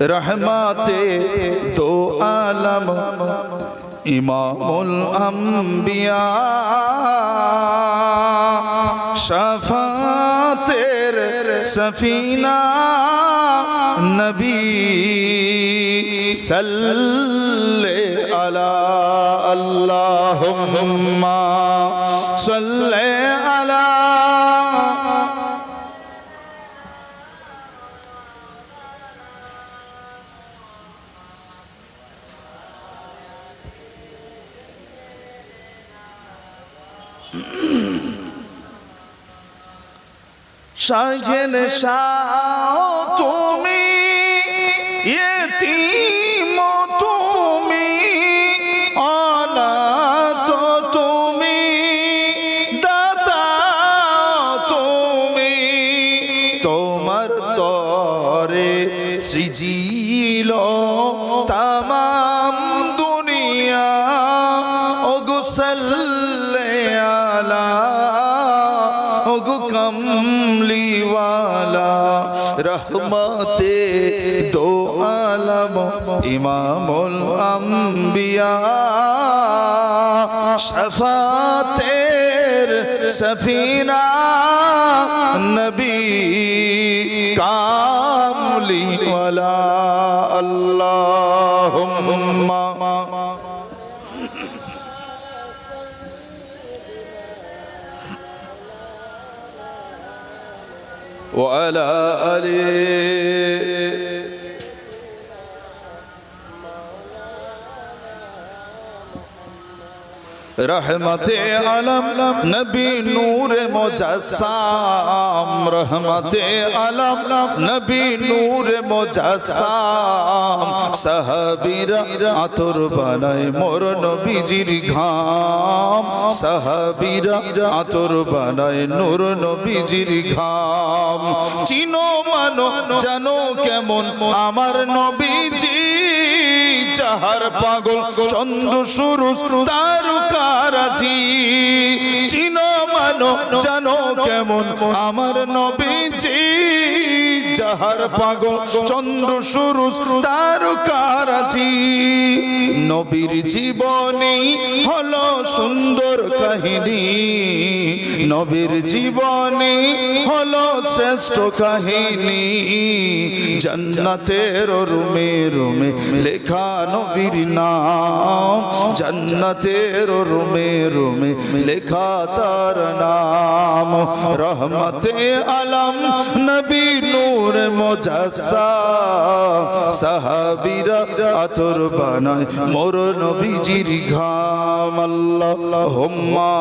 রহমাতে দো আলম ইমামুল আম্বিয়া। শফাতের সফিনা নবী সাল্লে আলা আল্লাহুম্মা। সাল্লে আলা শাহেন শাহ তুমি তুমি তুমি তুমি। সৃজিল তামাম দুনিয়া ওগো কমলিওয়ালা রহমতে দো আলম ইমামুল আম্বিয়া শফাতের সফিনা নবী কামলিওয়ালা আল্লাহুম্মা। وعلى آله রহমতে আলম, নবী নূর মুজাসসাম রহমতে আলম, নবী নূর মুজাসসাম সাহাবীরা আতর বানায় মোর নবীজির ঘাম। সাহাবীরা আতর বানায় নূর নবীজির ঘাম। চিনো মানো, জানো কেমন আমার নবীজি। যাহার পাগল চন্দ্র সুরু তারকারাজি। চিনো মানো জানো কেমন আমার নবীজি। যাহার পাগল, চন্দ্র সুরুষ তারকারাজি নবীর জীবনী হলো সুন্দর কাহিনী। নবীর জীবনী হলো শ্রেষ্ঠ কাহিনী। জান্নাতের রুমে রুমে লেখা নবীর নাম। জান্নাতের রুমে রুমে লেখা তার নাম। রহমতে আলম নবী নূর মোজাসা সাহাবিরা আতর বানায় মোর নবীজির ঘাম আল্লাহ হোম্মা